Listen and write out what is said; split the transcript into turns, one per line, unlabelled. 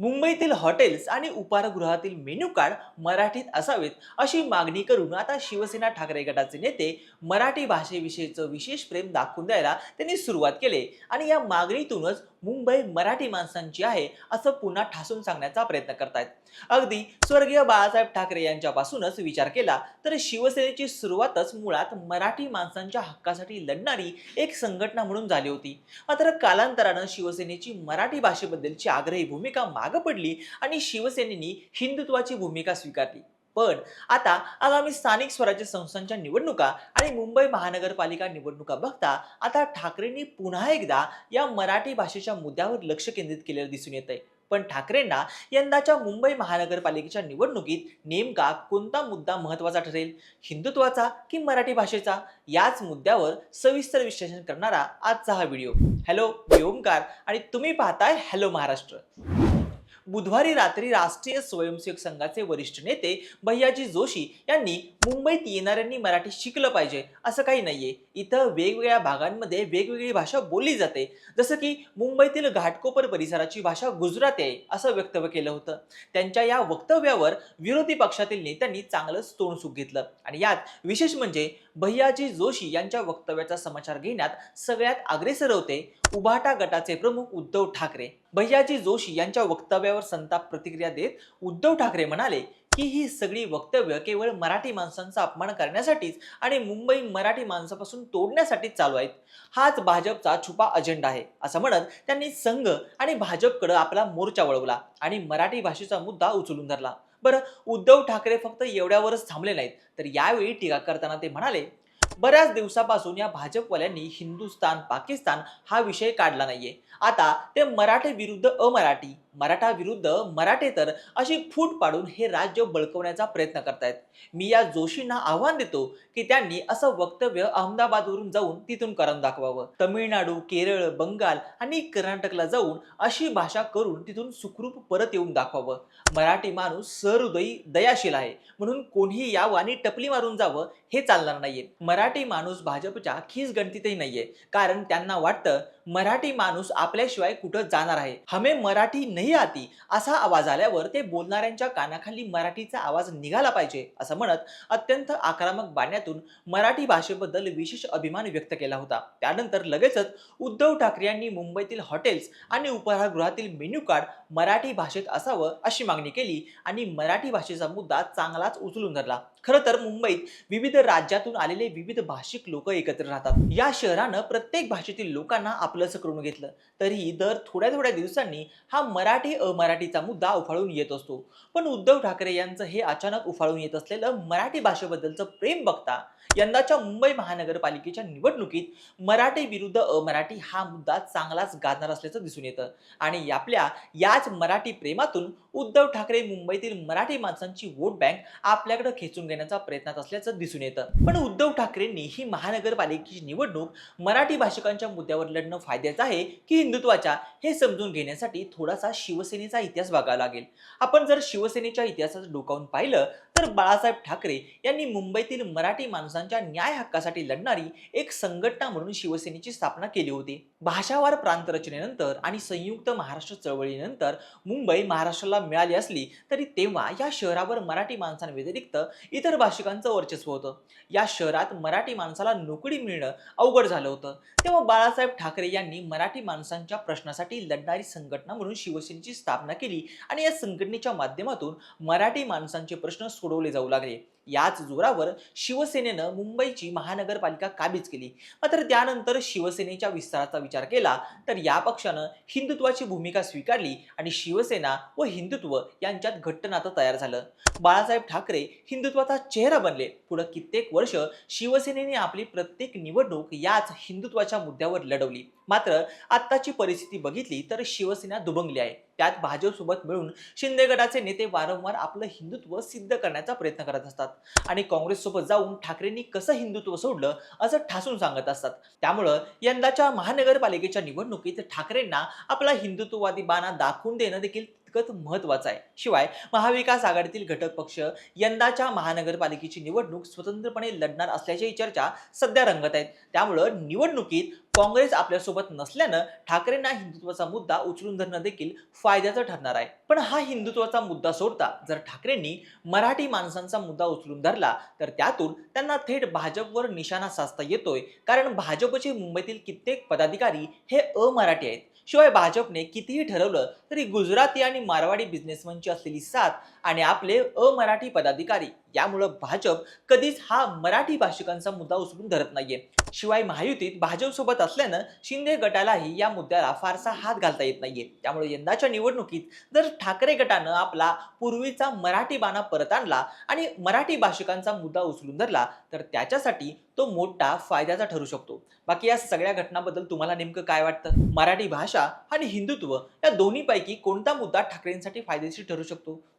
मुंबईतील हॉटेल्स आणि उपाहारगृहातील menu card मराठीत असावेत अशी मागणी करून आता शिवसेना ठाकरे गटाचे नेते मराठी भाषेविषयीचं विशेष प्रेम दाखवून द्यायला त्यांनी सुरुवात केली आणि या मागणीतूनच मुंबई मराठी माणसांची आहे असं पुन्हा ठासून सांगण्याचा प्रयत्न करतायत. अगदी स्वर्गीय बाळासाहेब ठाकरे यांच्यापासूनच विचार केला तर शिवसेनेची सुरुवातच मुळात मराठी माणसांच्या हक्कासाठी लढणारी एक संघटना म्हणून झाली होती. मात्र कालांतरानं शिवसेनेची मराठी भाषेबद्दलची आग्रही भूमिका माग पडली आणि शिवसेनेनी हिंदुत्वाची भूमिका स्वीकारली. पण आता आगामी स्थानिक स्वराज्य संस्थांच्या निवडणुका आणि मुंबई महानगरपालिका निवडणुका बघता आता ठाकरेंनी पुन्हा एकदा या मराठी भाषेच्या मुद्द्यावर लक्ष केंद्रित केलेलं दिसून येत आहे पण ठाकरेंना यंदाच्या मुंबई महानगरपालिकेच्या निवडणुकीत नेमका कोणता मुद्दा महत्त्वाचा ठरेल? हिंदुत्वाचा की मराठी भाषेचा? याच मुद्द्यावर सविस्तर विश्लेषण करणारा आजचा हा व्हिडिओ. हॅलो मी ओमकार आणि तुम्ही पाहताय हॅलो महाराष्ट्र. बुधवारी रात्री राष्ट्रीय स्वयंसेवक संघाचे वरिष्ठ नेते भैयाजी जोशी यांनी मुंबईत येणाऱ्यांनी मराठी शिकलं पाहिजे असं काही नाहीये. इथं वेगवेगळ्या भागांमध्ये वेगवेगळी भाषा बोलली जाते. जसं की मुंबईतील घाटकोपर परिसराची भाषा गुजराती आहे असं वक्तव्य केलं होतं. त्यांच्या या वक्तव्यावर विरोधी पक्षातील नेत्यांनी चांगलंच तोंडसुख घेतलं. आणि यात विशेष म्हणजे भैयाजी जोशी यांच्या वक्तव्याचा समाचार घेण्यात सगळ्यात अग्रेसर होते उभाटा गटाचे प्रमुख उद्धव ठाकरे. भैयाजी जोशी यांच्या वक्तव्यावर संताप प्रतिक्रिया देत उद्धव ठाकरे म्हणाले की ही सगळी वक्तव्य केवळ मराठी माणसांचा अपमान करण्यासाठीच आणि मुंबई मराठी माणसापासून तोडण्यासाठीच चालू आहेत. हाच भाजपचा छुपा अजेंडा आहे असं म्हणत त्यांनी संघ आणि भाजपकडे आपला मोर्चा वळवला आणि मराठी भाषेचा मुद्दा उचलून धरला. बरं उद्धव ठाकरे फक्त एवढ्यावरच थांबले नाहीत तर यावेळी टीका करताना ते म्हणाले बऱ्याच दिवसापासून या भाजपवाल्यांनी हिंदुस्थान पाकिस्तान हा विषय काढला नाहीये. आता ते मराठी विरुद्ध अमराठी. मराठा विरुद्ध मराठेतर अशी फूट पाडून हे राज्य बळकवण्याचा प्रयत्न करतायत. मी या जोशींना आव्हान देतो की त्यांनी असं वक्तव्य अहमदाबादवरून जाऊन तिथून करून दाखवावं. तमिळनाडू केरळ बंगाल आणि कर्नाटकला जाऊन अशी भाषा करून तिथून सुखरूप परत येऊन दाखवावं. मराठी माणूस सहृदयी दयाशील आहे. म्हणून कोणीही यावं आणि टपली मारून जावं हे चालणार नाहीये. मराठी माणूस भाजपच्या खीस गणतीतही नाहीये. कारण त्यांना वाटतं मराठी माणूस आपल्याशिवाय कुठं जाणार आहे. हमे मराठी नाही आती. असा आवाज आल्यावर ते बोलणाऱ्यांच्या कानाखाली मराठीचा आवाज निघाला पाहिजे असं म्हणत अत्यंत आक्रमक बाण्यातून मराठी भाषेबद्दल विशेष अभिमान व्यक्त केला होता. त्यानंतर लगेचच उद्धव ठाकरे यांनी मुंबईतील हॉटेल्स आणि उपाहारगृहातील मेन्यू कार्ड मराठी भाषेत असावं अशी मागणी केली आणि मराठी भाषेचा मुद्दा चांगलाच उचलून धरला. खरं तर मुंबईत विविध राज्यातून आलेले विविध भाषिक लोक एकत्र राहतात. या शहरानं प्रत्येक भाषेतील लोकांना आपलंसं करून घेतलं. तरीही दर थोड्या थोड्या दिवसांनी हा मराठी अमराठीचा मुद्दा उफाळून येत असतो. पण उद्धव ठाकरे यांचं हे अचानक उफाळून येत असलेलं मराठी भाषेबद्दलचं प्रेम बघता यंदाच्या मुंबई महानगरपालिकेच्या निवडणुकीत मराठी विरुद्ध अमराठी हा मुद्दा चांगलाच गाजणार असल्याचं दिसून येतं. आणि आपल्या या याच मराठी प्रेमातून उद्धव ठाकरे मुंबईतील मराठी माणसांची वोट बँक आपल्याकडे खेचून घेण्याचा प्रयत्नात असल्याचं दिसून येतं. पण उद्धव ठाकरेंनी ही महानगरपालिकेची निवडणूक मराठी भाषिकांच्या मुद्द्यावर लढणं फायद्याचं आहे की हिंदुत्वाच्या हे समजून घेण्यासाठी थोडासा शिवसेनेचा इतिहास बघावा लागेल. आपण जर शिवसेनेच्या इतिहासात डोकावून पाहिलं तर बाळासाहेब ठाकरे यांनी मुंबईतील मराठी माणसांच्या न्याय हक्कासाठी लढणारी एक संघटना म्हणून शिवसेनेची स्थापना केली होती. भाषावार प्रांत रचनेनंतर आणि संयुक्त महाराष्ट्र चळवळीनंतर मुंबई महाराष्ट्राला मिळाली असली तरी तेव्हा या शहरावर मराठी माणसांव्यतिरिक्त इतर भाषिकांचं वर्चस्व होतं. या शहरात मराठी माणसाला नोकरी मिळणं अवघड झालं होतं. तेव्हा बाळासाहेब ठाकरे यांनी मराठी माणसांच्या प्रश्नासाठी लढणारी संघटना म्हणून शिवसेनेची स्थापना केली आणि या संघटनेच्या माध्यमातून मराठी माणसांचे प्रश्न सोडवले जाऊ लागले. याच जोरावर शिवसेनेनं मुंबईची महानगरपालिका काबीज केली. मात्र त्यानंतर शिवसेनेच्या विस्ताराचा विचार केला तर या पक्षानं हिंदुत्वाची भूमिका स्वीकारली आणि शिवसेना व हिंदुत्व यांच्यात घट्ट नातं तयार झालं. बाळासाहेब ठाकरे हिंदुत्वाचा चेहरा बनले. पुढे कित्येक वर्ष शिवसेनेने आपली प्रत्येक निवडणूक याच हिंदुत्वाच्या मुद्द्यावर लढवली. मात्र आत्ताची परिस्थिती बघितली तर शिवसेना दुभंगली आहे. त्यात भाजपसोबत मिळून शिंदे गटाचे नेते वारंवार आपलं हिंदुत्व सिद्ध करण्याचा प्रयत्न करत असतात. आणि काँग्रेससोबत जाऊन ठाकरेंनी कसं हिंदुत्व सोडलं असं ठासून सांगत असतात. त्यामुळं यंदाच्या महानगरपालिकेच्या निवडणुकीत ठाकरेंना आपला हिंदुत्ववादी बाणा दाखवून देणं देखील तितकंच महत्वाचं आहे. शिवाय महाविकास आघाडीतील घटक पक्ष यंदाच्या महानगरपालिकेची निवडणूक स्वतंत्रपणे लढणार असल्याची चर्चा सध्या रंगत आहेत त्यामुळं निवडणुकीत काँग्रेस आपल्यासोबत नसल्यानं ठाकरेंना हिंदुत्वाचा मुद्दा उचलून धरणं देखील फायद्याचं ठरणार आहे. पण हा हिंदुत्वाचा मुद्दा सोडता जर ठाकरेंनी मराठी माणसांचा मुद्दा उचलून धरला तर त्यातून त्यांना थेट भाजपवर निशाणा साधता येतोय. कारण भाजपचे मुंबईतील कित्येक पदाधिकारी हे अमराठी आहेत. शिवाय भाजपने कितीही ठरवलं तरी गुजराती आणि मारवाडी बिझनेसमनची असलेली साथ आणि आपले अमराठी पदाधिकारी यामुळं भाजप कधीच हा मराठी भाषिकांचा मुद्दा उचलून धरत नाहीये. शिवाय महायुतीत भाजपसोबत असल्यानं शिंदे गटालाही या मुद्द्याला फारसा हात घालता येत नाहीये. त्यामुळे यंदाच्या निवडणुकीत जर ठाकरे गटानं आपला पूर्वीचा मराठी बाणा परत आणला आणि मराठी भाषिकांचा मुद्दा उचलून धरला तर त्याच्यासाठी तो मोठा फायद्याचा ठरू शकतो. बाकी या सगळ्या घटनाबद्दल तुम्हाला नेमकं काय वाटतं? मराठी भाषा आणि हिंदुत्व या दोन्हीपैकी कोणता मुद्दा ठाकरेंसाठी फायदेशीर ठरू शकतो?